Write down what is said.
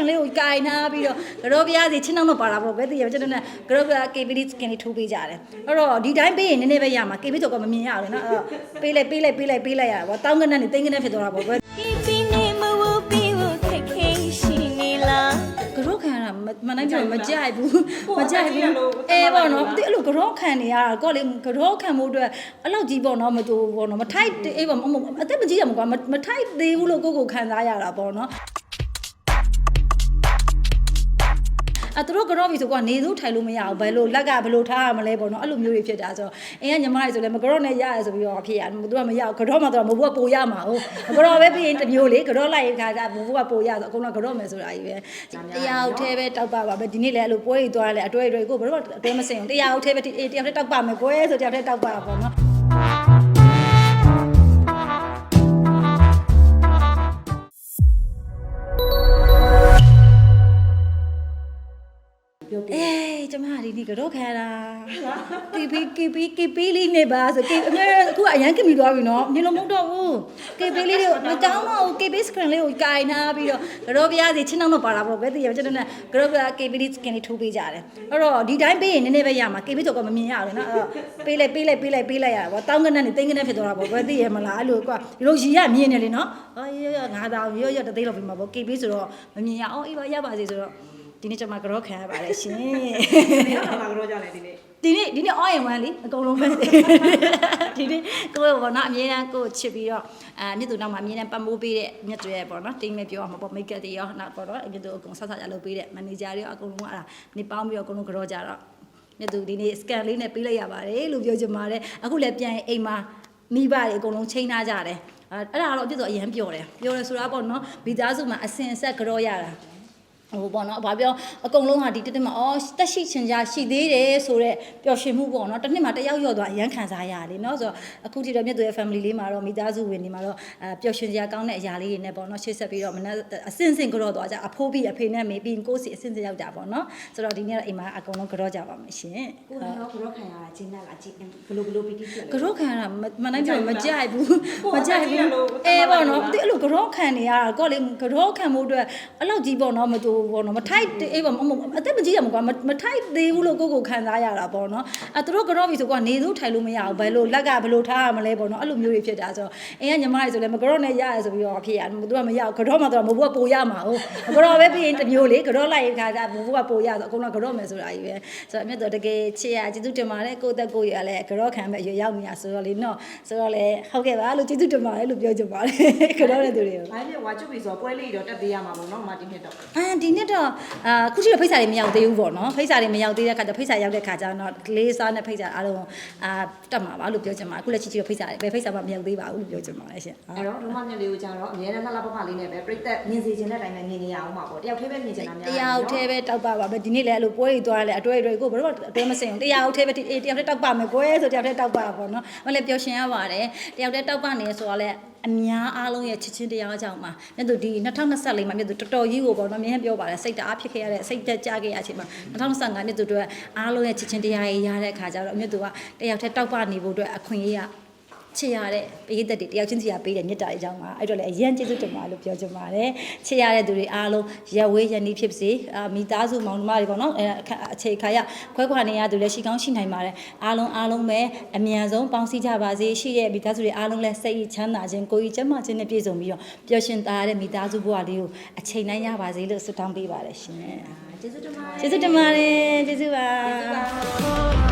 screen လေးကိုကင်ထားပြီးတော့ကတော့ပြားစီချင်းနှောင်းတော့ပါတာပေါ့ကွယ်သိရကျွန်တော်နဲ့ကတော့ပြား KB skin လေးထိုးပေးကြတယ်အဲ့တော့ဒီတိုင်းပေးရင်နည်းနည်းပဲရမှာ KB တော့ကမမြင်ရဘူးနော်အဲ့တော့ပေးလိုက်ပေးလိုက်ပေးလိုက်ပေးလိုက်ရတာပေါ့တောင်းကနက်နဲ့တင်းကနက်ဖြစ်သွားတာပေါ့ကွယ်ဒီနေမဝပြီးဝခက်ခဲရှိနေလားကတော့ခံရတာမမနိုင်ပြောမကြိုက်ဘူးမကြိုက်ဘူးအဲပေါ့နော်ဒီအဲ့လိုကတော့ခံနေရတာကောလေကတော့ခံမှုအတွက်အဲ့လောက်ကြီးပေါ့နော်မတူပေါ့နော်မထိုက်အေးပေါ့အသက်မကြီးရမှာကွာမထိုက်သေးဘူးလို့ကိုကိုခံစားရတာပေါ့နော် အဲ့သူတို့ကတော့ပြီဆိုကွာနေစိုးထိုင်လို့မရအောင်ဘယ်လိုလက်ကဘယ်လိုထားရမလဲပေါ့နော်အဲ့လိုမျိုးတွေဖြစ်တာဆိုတော့အင်းကညီမတွေဆိုလည်းမကတော့နဲ့ရရဆိုပြီးတော့ဖြစ်ရတယ်သူကမရအောင်ကတော့မှတော့မဘူးကပိုရမှာဟုတ်မကတော့ပဲပြီးရင်တစ်မျိုးလေကတော့လိုက်ရင်ခါကျမဘူးကပိုရဆိုအကုန်လုံးကတော့မယ်ဆိုတာကြီးပဲတရားဟုတ်သေးပဲတောက်ပါပါပဲဒီနေ့လည်းအဲ့လိုပွဲကြီးသွားတယ်အတွဲတွေကိုဘယ်တော့အတွဲမစင်အောင်တရားဟုတ်သေးပဲအေးတရားတည်းတောက်ပါမယ်ကွယ်ဆိုတရားတည်းတောက်ပါပေါ့နော် ပြောပြအေးကျမဒီဒီကတော့ခံရတာ KP KP KP လေးနေပါဆို KP အများအခုအရန်ကမီသွားပြီနော်ညလုံးမဟုတ်တော့ဘူး KP လေးတွေကိုမတောင်းတော့ဘူး KP screen လေးကိုကင်ထားပြီးတော့ကတော့ပြားစီချင်းနှောင်းတော့ပါတာပေါ့ကွယ်သိရကျွန်တော်နဲ့ကတော့ပြား KP skin လေးထိုးပေးကြတယ်အဲ့တော့ဒီတိုင်းပေးရင်နည်းနည်းပဲရမှာ KP တော့ကမမြင်ရဘူးနော်အဲ့တော့ပေးလိုက်ပေးလိုက်ပေးလိုက်ပေးလိုက်ရတာပေါ့တောင်းကနက်နဲ့တင်းကနက်ဖြစ်သွားတာပေါ့ကွယ်သိရမလားအဲ့လိုကွာဒီလိုရီရမြင်နေလေနော်အော်ရရငါးသားရရတသိန်းလောက်ပြီးမှာပေါ့ KB ဆိုတော့မမြင်ရအောင်အေးပါရပါစေဆိုတော့ ဒီနေ့ကျွန်မကတော့ခံရပါတယ်ရှင်နေတော့မှာကတော့ကြတယ်ဒီနေ့ဒီနေ့ဒီနေ့ all in one လीအကုန်လုံးပဲဒီနေ့ကိုယ်ဘောနော်အမြဲတမ်းကိုယ်ချစ်ပြီးတော့အာမြစ်သူနောက်မှာအမြဲတမ်းပတ်မိုးပေးတဲ့မြစ်တွေပေါ့နော်တင်းလေးပြောအောင်ပေါ့မိတ်ကပ်တွေရောနောက်ပေါ့နော်မြစ်သူအကုန်ဆက်ဆက်ကြလုပ်ပေးတဲ့မန်နေဂျာတွေရောအကုန်လုံးအဲ့ဒါနေပေါင်းပြီးတော့အကုန်လုံးကြောကြတော့မြစ်သူဒီနေ့ scan လေးနဲ့ပေးလိုက်ရပါတယ်လို့ပြောချင်ပါတယ်အခုလည်းပြန်အိမ်မှာမိဘတွေအကုန်လုံးချိန်ထားကြတယ်အဲ့ဒါတော့ပြစ်တော့အရန်ပျော်တယ်ပျော်တယ်ဆိုတာပေါ့နော်ဗီသားစုမှာအစင်ဆက်ကြောရတာ ဟိုပေါ့နော်ဘာပြောအကုန်လုံးဟာဒီတက်တက်မှာအော်တက်ရှိချင်ကြရှိသေးတယ်ဆိုတော့ပျော်ရွှင်မှုပေါ့နော်တစ်နှစ်မှာတစ်ယောက်ယောက်သွားအရန်ခံစားရတယ်နော်ဆိုတော့အခုထိတော့မြတ်သူရဲ့ family လေးမှာတော့မိသားစုဝင်တွေမှာတော့အဲပျော်ရွှင်စရာကောင်းတဲ့အရာလေးတွေနဲ့ပေါ့နော်ရှေ့ဆက်ပြီးတော့မနက်အစင်စင်ကြောသွားကြအဖိုးပြီးအဖေနဲ့မေပြီးကိုယ်စီအစင်စင်ရောက်တာပေါ့နော်ဆိုတော့ဒီနေ့တော့အိမ်မှာအကုန်လုံးကြောကြပါမယ်ရှင်ကိုကတော့ကတော့ခံရတာဂျင်းနဲ့လားဂျင်းဘလိုဘလိုပီတီဖြစ်လဲကြောခံရတာမနိုင်ပြောမကြိုက်ဘူးမကြိုက်ဘူးအဲပေါ့နော်ဒီအဲ့လိုကြောခံနေရတာကောလေကြောခံမှုအတွက်အဲ့လောက်ကြီးပေါ့နော်မတူပေါ့နော်မထိုက်အေးပေါ့အသက်မကြီးရမှာကွာမထိုက်သေးဘူးလို့ကိုကိုခံစားရတာပေါ့နော်အဲသူတို့ကြောပြီဆိုကွာနေစိုးထိုင်လို့မရအောင်ဘယ်လိုလက်ကဘယ်လိုထားရမလဲပေါ့နော်အဲ့လိုမျိုးတွေဖြစ်တာဆိုတော့အင်းကညီမတွေဆိုလည်းမကြောနဲ့ရရဆိုပြီးတော့ဖြစ်ရတယ်သူကမရအောင်ကြောမှတော့မဘူးကပိုရမှာဟုတ်ကြောပဲပြီးရင်တစ်မျိုးလေကြောလိုက်ရင်ခါကျမဘူးကပိုရဆိုအကုန်လုံးကြောမယ်ဆိုတာကြီးပဲဆိုတော့အမြတ်တော့တကယ်ချစ်ရကျေးဇူးတင်ပါတယ်ကိုယ့်တက်ကိုယ်ရလည်းကြောခံမဲ့ရွရောက်နေတာဆိုတော့လေနော်ဆိုတော့လေဟုတ်ကဲ့ပါလို့ကျေးဇူးတင်ပါတယ်လို့ပြောချင်ပါတယ်ကြောတဲ့သူတွေကိုဘာဖြစ်ဝါချွတ်ပြီဆိုပွဲလေးတော့တက်သေးရမှာပေါ့နော်မာတင်ဖြစ်တော့အမ်ဒီနေ့တော့အာခုရှိတော့ဖိတ်စာတွေမရောက်သေးဘူးပေါ့နော်ဖိတ်စာတွေမရောက်သေးတဲ့ခါကျဖိတ်စာရောက်တဲ့ခါကျတော့လေးစားနဲ့ဖိတ်စာအားလုံးအာတက်မှာပါလို့ပြောချင်ပါတယ်အခုလက်ချီချီတော့ဖိတ်စာတွေဘယ်ဖိတ်စာမှမရောက်သေးပါဘူးလို့ပြောချင်ပါတယ်ရှင်အဲ့တော့ဒုမမြက်လေးကိုကြတော့အများနဲ့လှလှပပလေးနဲ့ပဲပြိသက်မြင်စီခြင်းတဲ့အတိုင်းပဲမြင်နေရအောင်ပါပေါ့တယောက်တည်းပဲမြင်ချင်တာများတရားဟုတ်သေးပဲတောက်ပါပါပဲဒီနေ့လည်းအဲ့လိုပွဲကြီးသွားတယ်အတွဲတွေကိုဘယ်တော့အတွဲမစင်အောင်တရားဟုတ်သေးပဲအေးတရားတည်းတောက်ပါမယ်ကွယ်ဆိုတရားတည်းတောက်ပါပေါ့နော်မလည်းပျော်ရှင်ရပါတယ်တရားတည်းတောက်ပါနေဆိုတော့လည်းအများအားလုံးရဲ့ချစ်ချင်းတရားကြောင့်ပါမြတ်သူဒီ2024မှာမြတ်သူတော်တော်ကြီးကိုပေါ့နော်မြင်ပြောပါတယ်စိတ်တအားဖြစ်ခဲ့ရတဲ့စိတ်တက်ကြခဲ့ရအချိန်မှာ2025နှစ်သူတို့အားလုံးရဲ့ချစ်ချင်းတရားကြီးရတဲ့အခါကျတော့မြတ်သူကတယောက်တည်းတောက်ပနေဖို့အတွက်အခွင့်အရေးက ချစ်ရတဲ့ပေးသက်တွေတယောက်ချင်းစီကပေးတဲ့မြတ်တာအကြောင်းပါအဲ့တော့လည်းအရင်ကျေးဇူးတင်ပါလို့ပြောချင်ပါတယ်ချစ်ရတဲ့သူတွေအားလုံးရဝေးရနီးဖြစ်ပါစေအာမိသားစုမောင်နှမတွေပေါ့နော်အဲအခြေခါရခွဲခွာနေရသူလည်းရှိကောင်းရှိနိုင်ပါတယ်အားလုံးအားလုံးပဲအမြန်ဆုံးပေါင်းစည်းကြပါစေရှိတဲ့မိသားစုတွေအားလုံးလည်းစိတ်ချမ်းသာခြင်းကိုယ်ကြီးကျန်းမာခြင်းနဲ့ပြည့်စုံပြီးတော့ပျော်ရွှင်သားရတဲ့မိသားစုဘဝလေးကိုအချိန်တိုင်းရပါစေလို့ဆုတောင်းပေးပါတယ်ရှင်ကျေးဇူးတင်ပါတယ်ကျေးဇူးတင်ပါတယ်ကျေးဇူးပါ